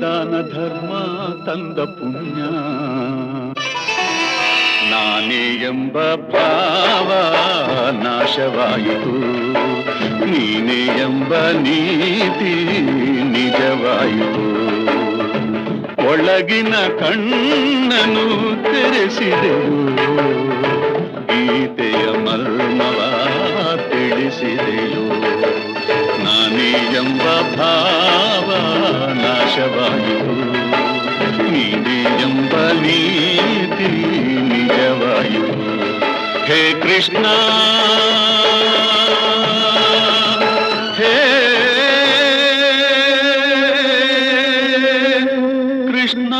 ದಾನ ಧರ್ಮ, ತಂದ ಪುಣ್ಯ. ನಾನೇ ಎಂಬ ಭಾವ ನಾಶವಾಯಿತು. ನೀನೇ ಎಂಬ ನೀತಿ ನಿಜವಾಯಿತು. ಒಳಗಿನ ಕಣ್ಣನು ತೆರೆಸಿದೆವು. ಗೀತೆಯ ಮರ್ಮವ ತಿಳಿಸಿದೆಯೋ ನಾನೇ ಎಂಬ ಭಾವ ನಾಶವಾಯಿತು ನೀನೇ ಎಂಬ ನೀತಿ ನಿಜವಾಯಿತು ಹೇ ಕೃಷ್ಣ ಹೇ ಕೃಷ್ಣ